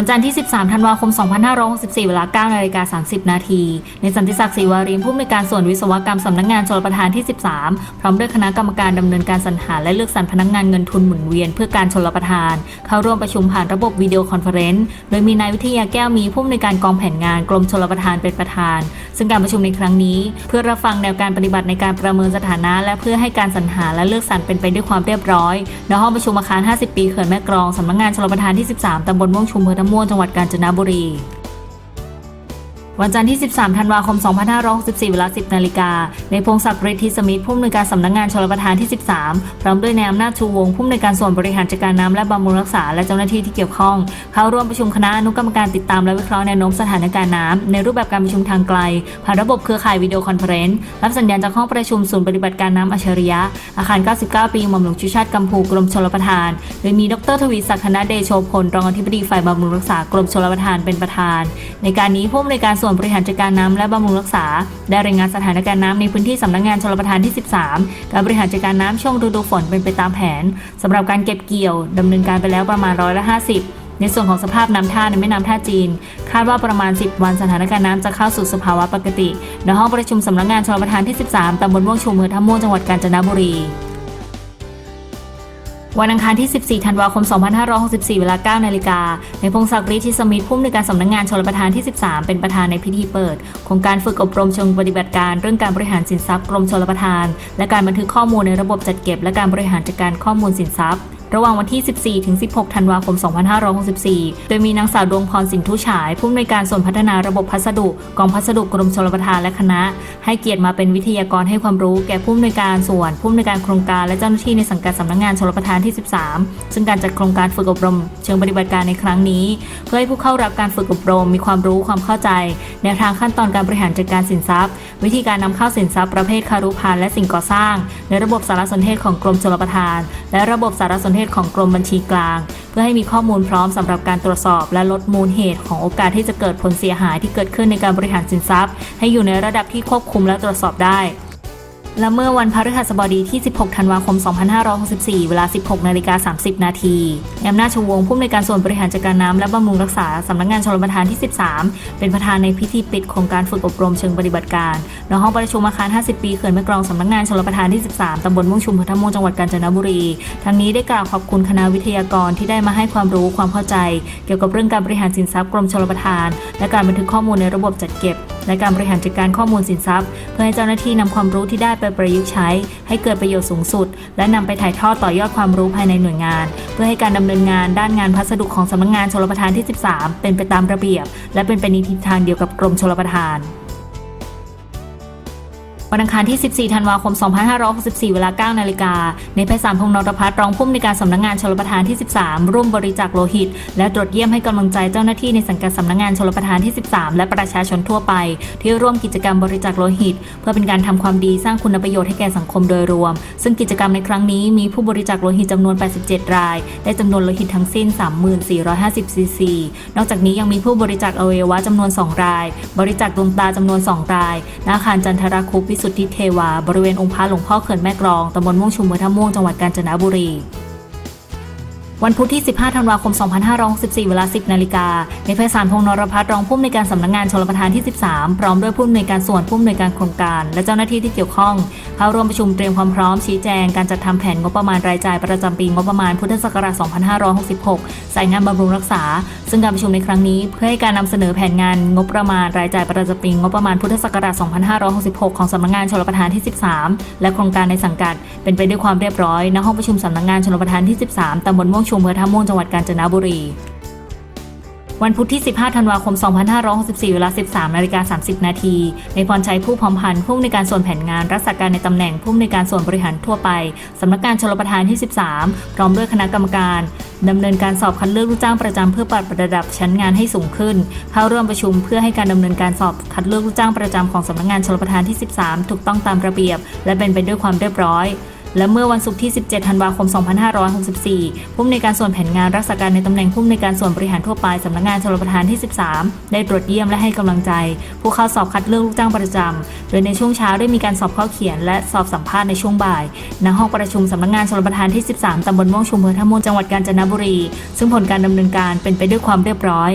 วันจันทร์ที่ 13 ธันวาคม 2564 เวลา9นาฬิกา30 นาที ในสันติศักดิ์ศรีวารีผู้อำนวยการส่วนวิศวกรรมสำนักงานชลประทานที่ 13 พร้อมด้วยคณะกรรมการดำเนินการสรรหาและเลือกสรรพนักงานเงินทุนหมุนเวียนเพื่อการชลประทาน เข้าร่วมประชุมผ่านระบบวิดีโอคอนเฟอเรนซ์ โดยมีนายวิทยาแก้วมีผู้อำนวยการกองแผนงานกรมชลประทานเป็นประธาน ซึ่งการประชุมในครั้งนี้ เพื่อรับฟังแนวการปฏิบัติในการประเมินสถานะ และเพื่อให้การสรรหาและเลือกสรรเป็นไปด้วยความเรียบร้อยณห้องประชุมอาคาร 50 ปีเขื่อนแม่กลองสำนักงานชลประทานที่ 13ตำบลม่วงชุมอำเภอทะม่วงจังหวัดกาญจนบุรี วันจันทร์ที่ 13 ธันวาคม 2564 เวลา 10 นาฬิกา ในพงศักดิ์ฤทธิสมิทธิ์ผู้อำนวยการสำนักงานชลประทานที่ 13 พร้อมด้วยนายอำนาจชูวงผู้อำนวยการส่วนบริหารจัดการน้ำและบำรุงรักษา และเจ้าหน้าที่ที่เกี่ยวข้อง เข้าร่วมประชุมคณะอนุกรรมการติดตามและวิเคราะห์แนวโน้มสถานการณ์น้ำในรูปแบบการประชุมทางไกล ผ่านระบบเครือข่ายวิดีโอคอนเฟอเรนซ์รับสัญญาณจากห้องประชุมศูนย์ปฏิบัติการน้ำอัจฉริยะ อาคาร 99 ปีหม่อมหลวงชูชาติกัมพูกรมชลประทาน โดยมีดรทวีศักดิ์ธนเดโชพลรองอธิบดีฝ่ายบำรุงรักษากรมชลประทานเป็นประธาน ในการนี้ผู้อำนวยการส่วนวนบริหารจัดการน้ำและบำรุงรักษา ได้รายงานสถานการณ์น้ำในพื้นที่สำนักงานชลประทานที่ 13 การบริหารจัดการน้ำช่วงฤดูฝนเป็นไปตามแผนสำหรับการเก็บเกี่ยวดำเนินการไปแล้วประมาณร้อยละ50ในส่วนของสภาพน้ำท่าในแม่น้ำท่าจีน คาดว่าประมาณ 10 วันสถานการณ์น้ำจะเข้าสู่สภาวะปกติณห้องประชุมสำนักงานชลประทานที่ 13ตำบลม่วงชุมอำเภอท่าม่วงจังหวัดกาญจนบุรี วันอังคารที่ 14 ธันวาคม 2564 เวลา 9 นาฬิกา ในพงศักดิ์ฤทธิสมิทธิ์ผู้อำนวยการสำนักงานชลประทานที่ 13 เป็นประธานในพิธีเปิดโครงการฝึกอบรมเชิงปฏิบัติการเรื่องการบริหารสินทรัพย์กรมชลประทาน และการบันทึกข้อมูลในระบบจัดเก็บ และการบริหารจัดการข้อมูลสินทรัพย์ ระหว่างวันที่ 14 ถึง 16 ธันวาคม 2564 โดยมีนางสาวดวงพรสินทุฉาย ผู้อำนวยการส่วนพัฒนาระบบพัสดุกองพัสดุกรมชลประทานและคณะ ให้เกียรติมาเป็นวิทยากรให้ความรู้แก่ผู้อำนวยการส่วน ผู้อำนวยการโครงการและเจ้าหน้าที่ในสังกัดสำนักงานชลประทานที่ 13 ซึ่งการจัดโครงการฝึกอบรม เชิงปฏิบัติการในครั้งนี้ เพื่อให้ผู้เข้ารับการฝึกอบรม มีความรู้ความเข้าใจแนวทางขั้นตอนการบริหารจัดการสินทรัพย์ วิธีการนำเข้าสินทรัพย์ประเภทคารุภัณฑ์และสิ่งก่อสร้าง ในระบบสารสนเทศของกรมชลประทาน และระบบสารสนเทศของกรมบัญชีกลาง เพื่อให้มีข้อมูลพร้อมสำหรับการตรวจสอบ และลดมูลเหตุของโอกาสที่จะเกิดผลเสียหายที่เกิดขึ้นในการบริหารสินทรัพย์ ให้อยู่ในระดับที่ควบคุมและตรวจสอบได้ และเมื่อวันพฤหัสบดีที่ 16 ธันวาคม 2564 เวลา 16 นาฬิกา 30 นาทีอำนาจชวงผู้อำนวยการส่วนบริหารจัดการน้ำและบำรุงรักษาสำนักงานชลประทานที่ 13 เป็นประธานในพิธีปิดโครงการฝึกอบรมเชิงปฏิบัติการณห้องประชุมอาคาร 50 ปีเขื่อนแม่กลองสำนักงานชลประทานที่ 13 ตำบลม่วงชุมอำเภอท่าม่วงจังหวัดกาญจนบุรี ทั้งนี้ได้กล่าวขอบคุณคณะวิทยากรที่ได้มาให้ความรู้ความเข้าใจ เกี่ยวกับเรื่องการบริหารสินทรัพย์กรมชลประทาน และการบันทึกข้อมูลในระบบจัดเก็บ และการบริหารจัดการข้อมูลสินทรัพย์ เพื่อให้เจ้าหน้าที่นำความรู้ที่ได้ไปประยุกต์ใช้ ให้เกิดประโยชน์สูงสุด และนำไปถ่ายทอดต่อยอดความรู้ภายในหน่วยงาน เพื่อให้การดำเนินงานด้านงานพัสดุของสำนักงานชลประทานที่ 13 เป็นไปตามระเบียบ และเป็นไปในทิศทางเดียวกับกรมชลประทาน วันอังคารที่ 14 ธันวาคม 2564 เวลา 9 นาฬิกา ในแพทย์สามพงษ์นรพัฒน์รองผู้อำนวยการสำนักงานชลประทานที่ 13 ร่วมบริจาคโลหิต และตรวจเยี่ยมให้กำลังใจเจ้าหน้าที่ในสังกัดสำนักงานชลประทานที่ 13 และประชาชนทั่วไป ที่ร่วมกิจกรรมบริจาคโลหิต เพื่อเป็นการทำความดีสร้างคุณประโยชน์ให้แก่สังคมโดยรวม ซึ่งกิจกรรมในครั้งนี้มีผู้บริจาคโลหิตจำนวน 87 ราย ได้จำนวนโลหิตทั้งสิ้น 3450 ซีซี นอกจากนี้ยังมีผู้บริจาคอวัยวะจำนวน 2 ราย บริจาคดวงตาจำนวน 2 รายณอาคารจันทรคุปวิสุทธิเทวา บริเวณองค์พระหลวงพ่อเขื่อนแม่กรองตำบลม่วงชุมเมืองท่าม่วงจังหวัดกาญจนบุรี วันพุธที่ 15 ธันวาคม 2564 เวลา 10 นาฬิกา ในแพทย์สารพงษ์นรพัฒน์รองผู้อำนวยการสำนักงานชลประทานที่ 13 พร้อมด้วยผู้อำนวยการส่วนผู้อำนวยการโครงการ และเจ้าหน้าที่ที่เกี่ยวข้อง เข้าร่วมประชุมเตรียมความพร้อมชี้แจงการจัดทำแผนงบประมาณรายจ่ายประจำปีงบประมาณพุทธศักราช 2566 สายงานบำรุงรักษา ซึ่งการประชุมในครั้งนี้เพื่อให้การนำเสนอแผนงานงบประมาณรายจ่ายประจำปีงบประมาณพุทธศักราช 2566 ของสำนักงานชลประทานที่ 13 และโครงการในสังกัด เป็นไปด้วยความเรียบร้อยณห้องประชุมสำนักงานชลประทานที่ 13ตำบลม่วงชุมอำเภอท่าม่วงจังหวัดกาญจนบุรี วันพุธที่ 15 ธันวาคม 2564 เวลา 13 นาฬิกา 30 นาที ในพรชัยผู้พร้อมพันธ์ผู้อำนวยการส่วนแผนงานรักษาการในตำแหน่งผู้อำนวยการส่วนบริหารทั่วไปสำนักงานชลประทานที่ 13 พร้อมด้วยคณะกรรมการดำเนินการสอบคัดเลือกลูกจ้างประจำเพื่อปรับระดับชั้นงานให้สูงขึ้น เข้าร่วมประชุมเพื่อให้การดำเนินการสอบคัดเลือกลูกจ้างประจำของสำนักงานชลประทานที่ 13 ถูกต้องตามระเบียบ และเป็นไปด้วยความเรียบร้อย และเมื่อวันศุกร์ที่ 17 ธันวาคม 2564 ผู้อำนวยการส่วนแผนงานรักษาการในตำแหน่งผู้อำนวยการส่วนบริหารทั่วไปสำนักงานชลประทานที่ 13 ได้ตรวจเยี่ยมและให้กำลังใจ ผู้เข้าสอบคัดเลือกลูกจ้างประจำ โดยในช่วงเช้าได้มีการสอบข้อเขียน และสอบสัมภาษณ์ในช่วงบ่าย ณ ห้องประชุมสำนักงานชลประทานที่ 13 ตำบลม่วงชุมอำเภอท่าม่วงจังหวัดกาญจนบุรี ซึ่งผลการดำเนินการเป็นไปด้วยความเรียบร้อย